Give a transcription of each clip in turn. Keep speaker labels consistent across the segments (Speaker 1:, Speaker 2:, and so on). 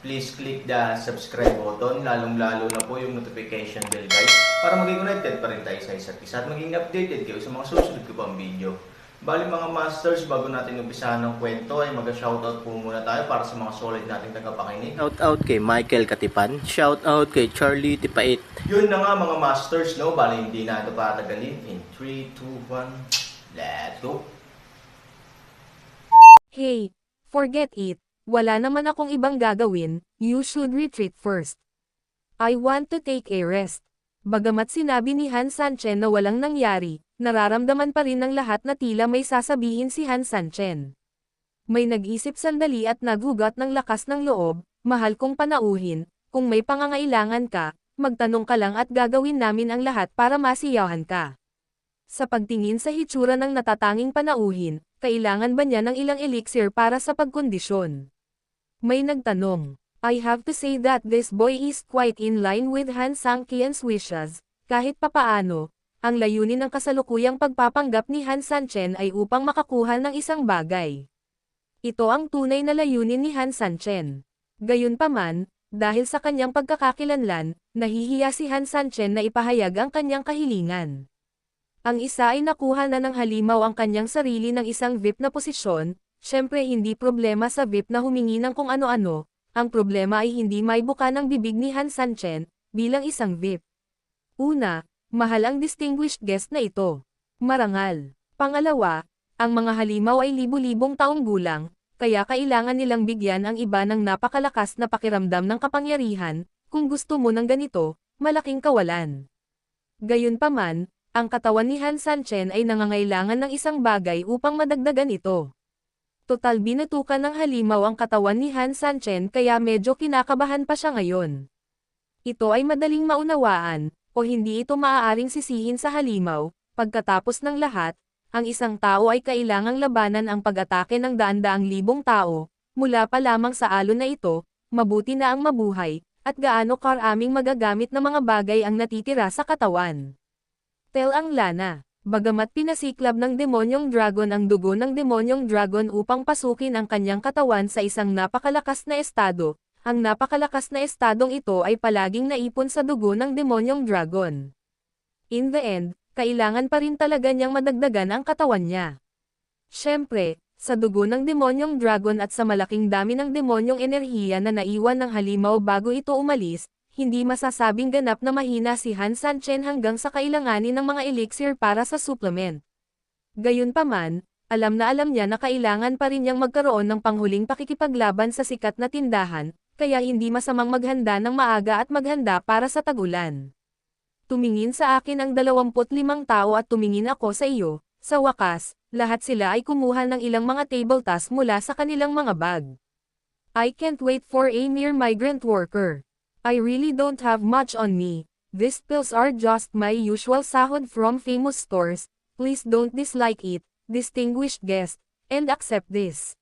Speaker 1: please click the subscribe button, lalong-lalo na po yung notification bell guys, para maging connected pa rin tayo sa isa't isa at maging updated kayo sa mga susunod ko pang video. Bali mga masters, bago natin umpisahan ng kwento ay mag-shoutout po muna tayo para sa mga solid nating tagapakinig.
Speaker 2: Shoutout kay Michael Katipan. Shoutout kay Charlie Tipait.
Speaker 1: Yun na nga mga masters, no? Bali hindi na ito patagalin. In 3, 2, 1, let's go!
Speaker 3: Hey, forget it. Wala naman akong ibang gagawin, you should retreat first. I want to take a rest. Bagamat sinabi ni Han Sanchen na walang nangyari, nararamdaman pa rin ng lahat na tila may sasabihin si Han Sanchen. May nag-isip sandali at nagugat ng lakas ng loob, mahal kong panauhin, kung may pangangailangan ka, magtanong ka lang at gagawin namin ang lahat para masiyahan ka. Sa pagtingin sa hitsura ng natatanging panauhin, kailangan ba niya ng ilang elixir para sa pagkondisyon? May nagtanong. I have to say that this boy is quite in line with Han Sang-kian's wishes, kahit papaano, ang layunin ng kasalukuyang pagpapanggap ni Han Sanchen ay upang makakuha ng isang bagay. Ito ang tunay na layunin ni Han Sanchen. Gayunpaman, dahil sa kanyang pagkakakilanlan, nahihiya si Han Sanchen na ipahayag ang kanyang kahilingan. Ang isa ay nakuha na ng halimaw ang kanyang sarili ng isang VIP na posisyon, syempre hindi problema sa VIP na humingi ng kung ano-ano, ang problema ay hindi may buka ng bibig ni Han Sanchen, bilang isang VIP. Una, mahal ang distinguished guest na ito. Marangal. Pangalawa, ang mga halimaw ay libu-libong taong gulang, kaya kailangan nilang bigyan ang iba ng napakalakas na pakiramdam ng kapangyarihan, kung gusto mo ng ganito, malaking kawalan. Gayunpaman, ang katawan ni Han Sanchen ay nangangailangan ng isang bagay upang madagdagan ito. Total binutukan ng halimaw ang katawan ni Han Sanchen kaya medyo kinakabahan pa siya ngayon. Ito ay madaling maunawaan, o hindi ito maaaring sisihin sa halimaw, pagkatapos ng lahat, ang isang tao ay kailangang labanan ang pag-atake ng daan-daang libong tao, mula pa lamang sa alon na ito, mabuti na ang mabuhay, at gaano karaming magagamit na mga bagay ang natitira sa katawan. Tel ang lana. Bagamat pinasiklab ng demonyong dragon ang dugo ng demonyong dragon upang pasukin ang kanyang katawan sa isang napakalakas na estado, ang napakalakas na estadong ito ay palaging naipon sa dugo ng demonyong dragon. In the end, kailangan pa rin talaga niyang madagdagan ang katawan niya. Siyempre, sa dugo ng demonyong dragon at sa malaking dami ng demonyong enerhiya na naiwan ng halimaw bago ito umalis, hindi masasabing ganap na mahina si Han Sanchen hanggang sa kailanganin ng mga elixir para sa supplement. Gayunpaman, alam na alam niya na kailangan pa rin niyang magkaroon ng panghuling pakikipaglaban sa sikat na tindahan, kaya hindi masamang maghanda ng maaga at maghanda para sa tagulan. Tumingin sa akin ang 25 tao at tumingin ako sa iyo, sa wakas, lahat sila ay kumuha ng ilang mga table tasks mula sa kanilang mga bag. I can't wait for a mere migrant worker. I really don't have much on me. These pills are just my usual sahod from famous stores. Please don't dislike it, distinguished guest, and accept this.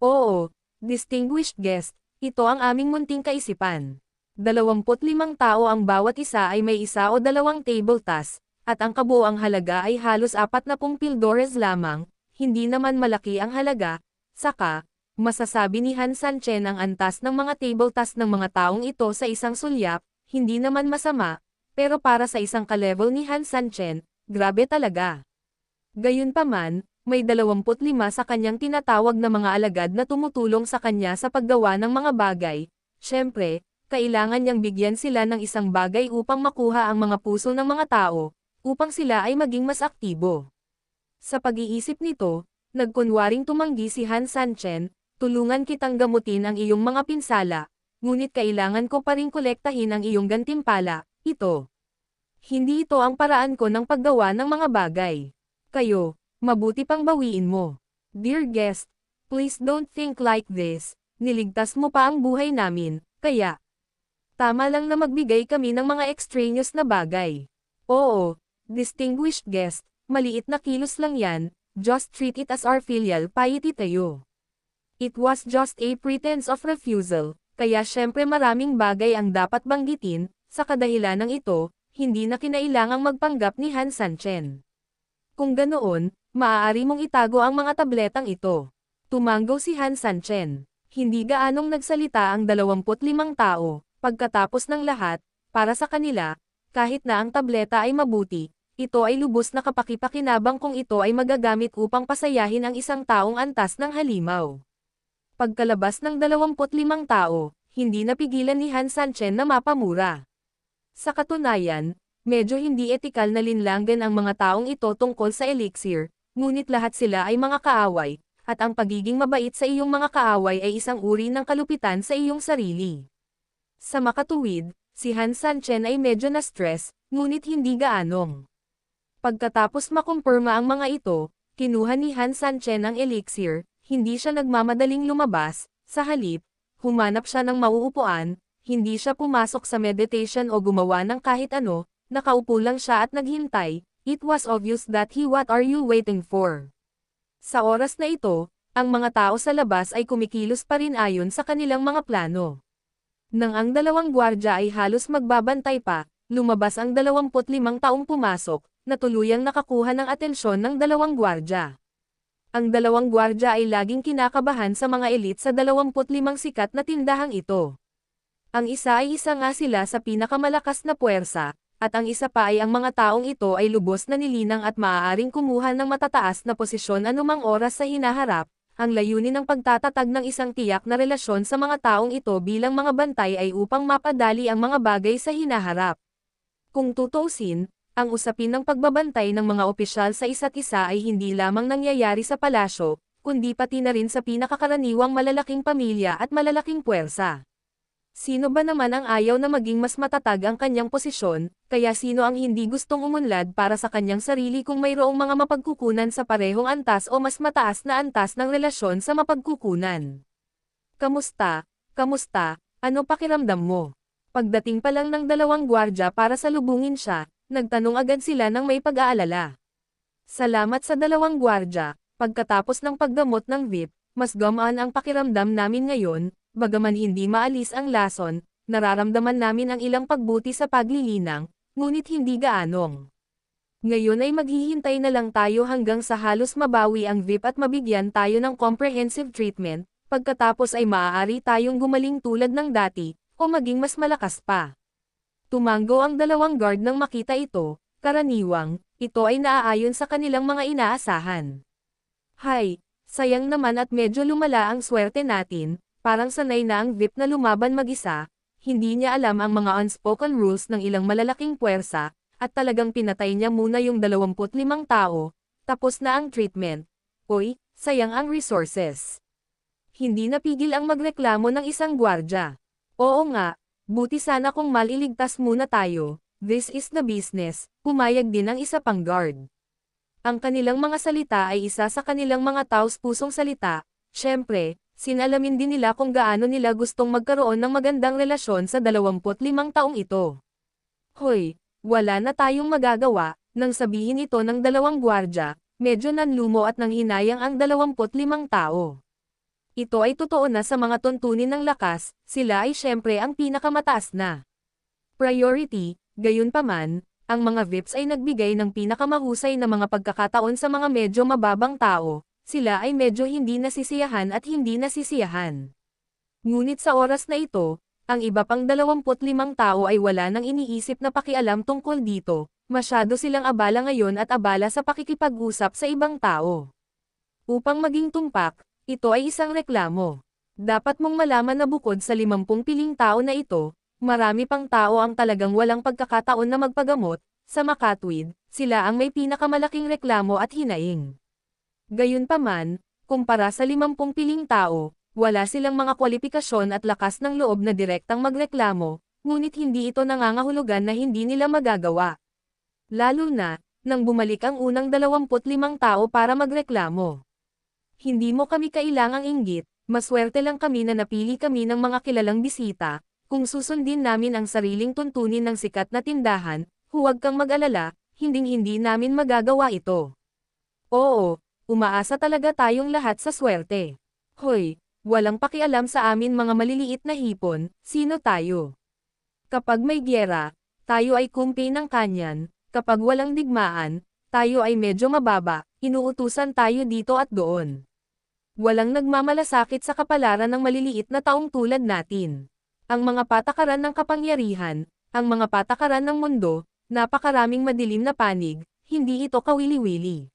Speaker 3: Oo, distinguished guest, ito ang aming munting kaisipan. 25 tao ang bawat isa ay may isa o dalawang table task, at ang kabuang halaga ay halos 40 pildores lamang, hindi naman malaki ang halaga, saka, Masasabi ni Han Sanchen ang antas ng mga table task ng mga taong ito sa isang sulyap, hindi naman masama, pero para sa isang ka-level ni Han Sanchen, grabe talaga. Gayunpaman, may 25 sa kanyang tinatawag na mga alagad na tumutulong sa kanya sa paggawa ng mga bagay. Siyempre, kailangan niyang bigyan sila ng isang bagay upang makuha ang mga puso ng mga tao, upang sila ay maging mas aktibo. Sa pag-iisip nito, nagkunwaring tumanggi si Han Sanchen, tulungan kitang gamutin ang iyong mga pinsala, ngunit kailangan ko pa rin kolektahin ang iyong gantimpala, ito. Hindi ito ang paraan ko ng paggawa ng mga bagay. Kayo, mabuti pang bawiin mo. Dear guest, please don't think like this, niligtas mo pa ang buhay namin, kaya. Tama lang na magbigay kami ng mga extraneous na bagay. Oo, distinguished guest, maliit na kilos lang yan, just treat it as our filial piety tayo. It was just a pretense of refusal, kaya syempre maraming bagay ang dapat banggitin, sa kadahilan ng ito, hindi na kinailangang magpanggap ni Han Sanchen. Kung ganoon, maaari mong itago ang mga tabletang ito. Tumanggo si Han Sanchen. Hindi gaanong nagsalita ang 25 tao, pagkatapos ng lahat, para sa kanila, kahit na ang tableta ay mabuti, ito ay lubos na kapakipakinabang kung ito ay magagamit upang pasayahin ang isang taong antas ng halimaw. Pagkalabas ng 25 tao, hindi napigilan ni Han Sanchen na mapamura. Sa katunayan, medyo hindi etikal na linlanggan ang mga taong ito tungkol sa elixir, ngunit lahat sila ay mga kaaway, at ang pagiging mabait sa iyong mga kaaway ay isang uri ng kalupitan sa iyong sarili. Sa makatuwid, si Han Sanchen ay medyo na-stress, ngunit hindi gaanong. Pagkatapos makumpirma ang mga ito, kinuha ni Han Sanchen ang elixir, hindi siya nagmamadaling lumabas, sa halip, humanap siya ng mauupuan, hindi siya pumasok sa meditation o gumawa ng kahit ano, nakaupo lang siya at naghintay, it was obvious that he what are you waiting for? Sa oras na ito, ang mga tao sa labas ay kumikilos pa rin ayon sa kanilang mga plano. Nang ang dalawang gwardya ay halos magbabantay pa, lumabas ang 25 taong pumasok, na tuluyang nakakuha ng atensyon ng dalawang gwardya. Ang dalawang gwardya ay laging kinakabahan sa mga elite sa 25 sikat na tindahang ito. Ang isa ay isa nga sila sa pinakamalakas na puwersa, at ang isa pa ay ang mga taong ito ay lubos na nilinang at maaaring kumuha ng matataas na posisyon anumang oras sa hinaharap, ang layunin ng pagtatatag ng isang tiyak na relasyon sa mga taong ito bilang mga bantay ay upang mapadali ang mga bagay sa hinaharap. Kung tutuusin, ang usapin ng pagbabantay ng mga opisyal sa isa't isa ay hindi lamang nangyayari sa palasyo, kundi pati na rin sa pinakakaraniwang malalaking pamilya at malalaking puwersa. Sino ba naman ang ayaw na maging mas matatag ang kanyang posisyon, kaya sino ang hindi gustong umunlad para sa kanyang sarili kung mayroong mga mapagkukunan sa parehong antas o mas mataas na antas ng relasyon sa mapagkukunan? Kamusta? Kamusta? Ano pakiramdam mo? Pagdating pa lang ng dalawang gwardya para salubungin siya, nagtanong agad sila ng may pag-aalala. Salamat sa dalawang gwardya, pagkatapos ng paggamot ng VIP, mas gamaan ang pakiramdam namin ngayon, bagaman hindi maalis ang lason, nararamdaman namin ang ilang pagbuti sa paglilinang, ngunit hindi gaanong. Ngayon ay maghihintay na lang tayo hanggang sa halos mabawi ang VIP at mabigyan tayo ng comprehensive treatment, pagkatapos ay maaari tayong gumaling tulad ng dati, o maging mas malakas pa. Tumanggo ang dalawang guard nang makita ito, karaniwang, ito ay naaayon sa kanilang mga inaasahan. Hay, sayang naman at medyo lumala ang swerte natin, parang sanay na ang VIP na lumaban mag-isa, hindi niya alam ang mga unspoken rules ng ilang malalaking puwersa, at talagang pinatay niya muna yung 25 tao, tapos na ang treatment. Uy, sayang ang resources. Hindi napigil ang magreklamo ng isang gwardya. Oo nga, buti sana kung maliligtas muna tayo, this is the business, pumayag din ang isa pang guard. Ang kanilang mga salita ay isa sa kanilang mga taos pusong salita, syempre, sinalamin din nila kung gaano nila gustong magkaroon ng magandang relasyon sa 25 taong ito. Hoy, wala na tayong magagawa, nang sabihin ito ng dalawang gwardya, medyo nanlumo at nanghinayang ang 25 tao. Ito ay totoo na sa mga tuntunin ng lakas, sila ay syempre ang pinakamataas na. Priority, gayunpaman, ang mga VIPs ay nagbigay ng pinakamahusay na mga pagkakataon sa mga medyo mababang tao, sila ay medyo hindi nasisiyahan at hindi nasisiyahan. Ngunit sa oras na ito, ang iba pang 25 tao ay wala nang iniisip na pakialam tungkol dito, masyado silang abala ngayon at abala sa pakikipag-usap sa ibang tao. Upang maging tumpak, ito ay isang reklamo. Dapat mong malaman na bukod sa 50 piling tao na ito, marami pang tao ang talagang walang pagkakataon na magpagamot, sa makatwid, sila ang may pinakamalaking reklamo at hinaing. Gayunpaman, kumpara sa 50 piling tao, wala silang mga kwalifikasyon at lakas ng loob na direktang magreklamo, ngunit hindi ito nangangahulugan na hindi nila magagawa. Lalo na, nang bumalik ang unang 25 tao para magreklamo. Hindi mo kami kailangang inggit, maswerte lang kami na napili kami ng mga kilalang bisita, kung susundin namin ang sariling tuntunin ng sikat na tindahan, huwag kang mag-alala, hinding-hindi namin magagawa ito. Oo, umaasa talaga tayong lahat sa swerte. Hoy, walang pakialam sa amin mga maliliit na hipon, sino tayo? Kapag may gyera, tayo ay kumpi ng kanyan, kapag walang digmaan, tayo ay medyo mababa, inuutusan tayo dito at doon. Walang nagmamalasakit sa kapalaran ng maliliit na taong tulad natin. Ang mga patakaran ng kapangyarihan, ang mga patakaran ng mundo, napakaraming madilim na panig, hindi ito kawili-wili.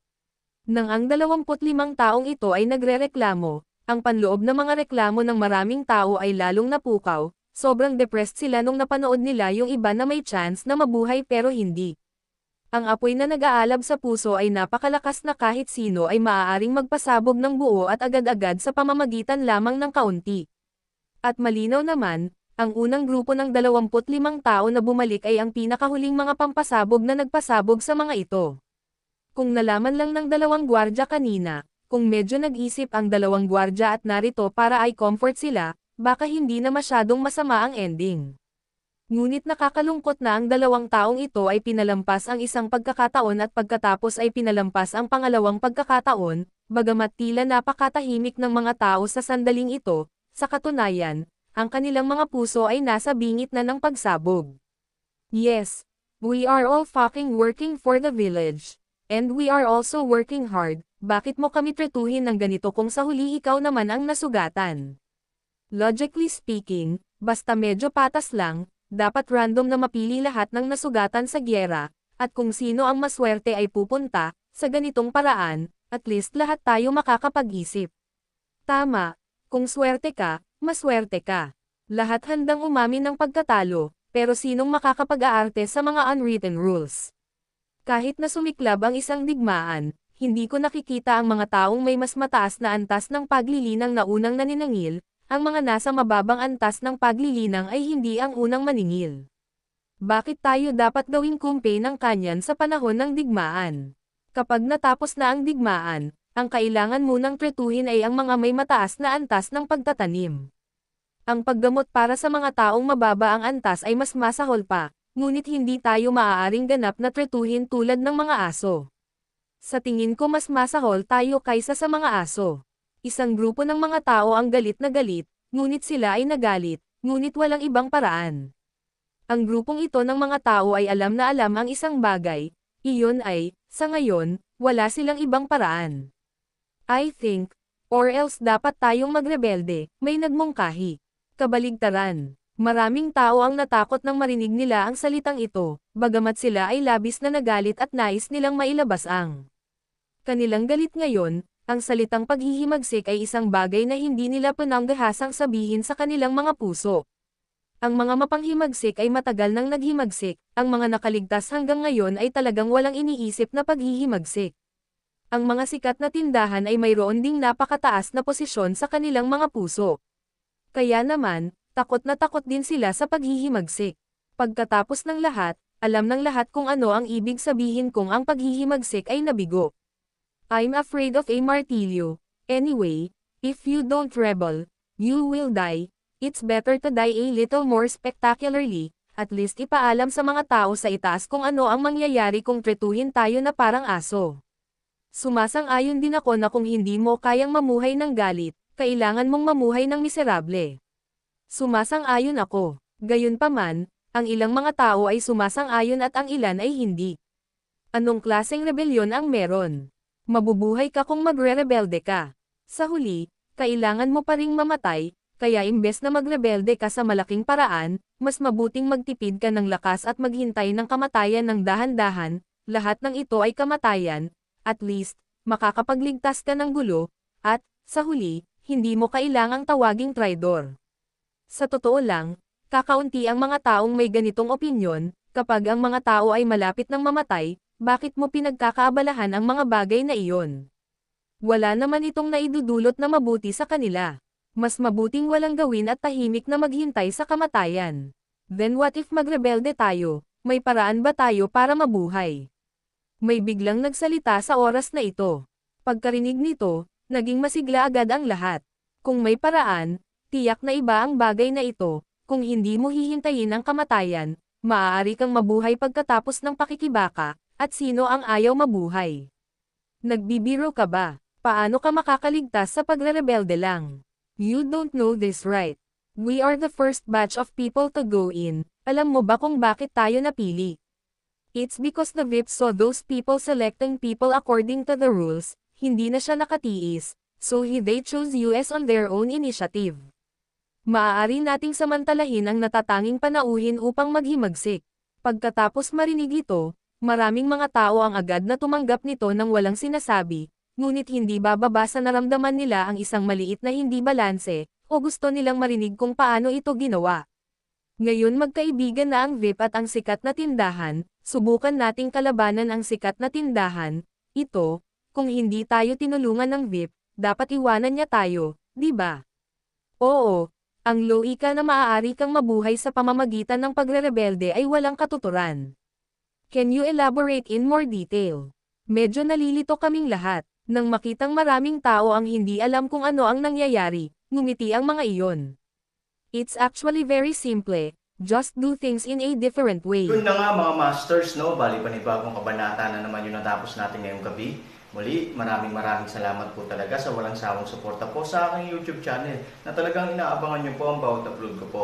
Speaker 3: Nang ang 25 taong ito ay nagrereklamo, ang panloob na mga reklamo ng maraming tao ay lalong napukaw, sobrang depressed sila nung napanood nila yung iba na may chance na mabuhay pero hindi. Ang apoy na nag-aalab sa puso ay napakalakas na kahit sino ay maaaring magpasabog ng buo at agad-agad sa pamamagitan lamang ng kaunti. At malinaw naman, ang unang grupo ng 25 tao na bumalik ay ang pinakahuling mga pampasabog na nagpasabog sa mga ito. Kung nalaman lang ng dalawang gwardya kanina, kung medyo nag-isip ang dalawang gwardya at narito para ay comfort sila, baka hindi na masyadong masama ang ending. Ngunit nakakalungkot na ang dalawang taong ito ay pinalampas ang isang pagkakataon at pagkatapos ay pinalampas ang pangalawang pagkakataon, bagamat tila napakatahimik ng mga tao sa sandaling ito, sa katunayan, ang kanilang mga puso ay nasa bingit na ng pagsabog. Yes, we are all fucking working for the village. And we are also working hard, bakit mo kami tretuhin ng ganito kung sa huli ikaw naman ang nasugatan? Logically speaking, basta medyo patas lang, dapat random na mapili lahat ng nasugatan sa gyera, at kung sino ang maswerte ay pupunta, sa ganitong paraan, at least lahat tayo makakapag-isip. Tama, kung swerte ka, maswerte ka. Lahat handang umamin ng pagkatalo, pero sinong makakapag-aarte sa mga unwritten rules? Kahit na sumiklab ang isang digmaan, hindi ko nakikita ang mga taong may mas mataas na antas ng paglilinang na unang naninangil, ang mga nasa mababang antas ng paglilinang ay hindi ang unang maningil. Bakit tayo dapat gawing kumpe ng kanyan sa panahon ng digmaan? Kapag natapos na ang digmaan, ang kailangan munang tretuhin ay ang mga may mataas na antas ng pagtatanim. Ang paggamot para sa mga taong mababa ang antas ay mas masahol pa, ngunit hindi tayo maaaring ganap na tretuhin tulad ng mga aso. Sa tingin ko mas masahol tayo kaysa sa mga aso. Isang grupo ng mga tao ang galit na galit, ngunit sila ay nagalit, ngunit walang ibang paraan. Ang grupong ito ng mga tao ay alam na alam ang isang bagay, iyon ay, sa ngayon, wala silang ibang paraan. I think, or else dapat tayong magrebelde, may nagmungkahi. Kabaligtaran. Maraming tao ang natakot nang marinig nila ang salitang ito, bagamat sila ay labis na nagalit at nais nilang mailabas ang kanilang galit ngayon, ang salitang paghihimagsik ay isang bagay na hindi nila pananggahasang sabihin sa kanilang mga puso. Ang mga mapanghimagsik ay matagal nang naghimagsik, ang mga nakaligtas hanggang ngayon ay talagang walang iniisip na paghihimagsik. Ang mga sikat na tindahan ay mayroon ding napakataas na posisyon sa kanilang mga puso. Kaya naman, takot na takot din sila sa paghihimagsik. Pagkatapos ng lahat, alam ng lahat kung ano ang ibig sabihin kung ang paghihimagsik ay nabigo. I'm afraid of a martilyo. Anyway, if you don't rebel, you will die. It's better to die a little more spectacularly, at least ipaalam sa mga tao sa itaas kung ano ang mangyayari kung tretuhin tayo na parang aso. Sumasang-ayon din ako na kung hindi mo kayang mamuhay ng galit, kailangan mong mamuhay ng miserable. Sumasang-ayon ako. Gayunpaman, ang ilang mga tao ay sumasang-ayon at ang ilan ay hindi. Anong klaseng rebelyon ang meron? Mabubuhay ka kung magre-rebelde ka. Sa huli, kailangan mo pa ring mamatay, kaya imbes na magrebelde ka sa malaking paraan, mas mabuting magtipid ka ng lakas at maghintay ng kamatayan ng dahan-dahan, lahat ng ito ay kamatayan, at least, makakapagligtas ka ng gulo, at, sa huli, hindi mo kailangang tawaging traidor. Sa totoo lang, kakaunti ang mga taong may ganitong opinyon, kapag ang mga tao ay malapit ng mamatay, bakit mo pinagkakaabalahan ang mga bagay na iyon? Wala naman itong naidudulot na mabuti sa kanila. Mas mabuting walang gawin at tahimik na maghintay sa kamatayan. Then what if magrebelde tayo? May paraan ba tayo para mabuhay? May biglang nagsalita sa oras na ito. Pagkarinig nito, naging masigla agad ang lahat. Kung may paraan, tiyak na iba ang bagay na ito, Kung hindi mo hihintayin ang kamatayan, maaari kang mabuhay pagkatapos ng pakikibaka, at sino ang ayaw mabuhay? Nagbibiro ka ba? Paano ka makakaligtas sa pagrerebelde lang? You don't know this right. We are the first batch of people to go in. Alam mo ba kung bakit tayo napili? It's because the VIP saw those people selecting people according to the rules, hindi na siya nakatiis, so he they chose US on their own initiative. Maaari nating samantalahin ang natatanging panauhin upang maghimagsik. Pagkatapos marinig ito, maraming mga tao ang agad na tumanggap nito nang walang sinasabi, ngunit hindi bababa sa naramdaman nila ang isang maliit na hindi balanse, o gusto nilang marinig kung paano ito ginawa. Ngayon magkaibigan na ang VIP at ang sikat na tindahan, subukan nating kalabanan ang sikat na tindahan, ito, kung hindi tayo tinulungan ng VIP, dapat iwanan niya tayo, di ba? Oo, ang loika na maaari kang mabuhay sa pamamagitan ng pagrerebelde ay walang katuturan. Can you elaborate in more detail? Medyo nalilito kaming lahat, nang makitang maraming tao ang hindi alam kung ano ang nangyayari, ngumiti ang mga iyon. It's actually very simple, just do things in a different way.
Speaker 1: Yun na nga mga masters, no? Bali panibagong kabanata na naman yung natapos natin ngayong gabi. Muli, maraming maraming salamat po talaga sa walang sawang suporta po sa aking YouTube channel na talagang inaabangan niyo po ang bawat upload ko po.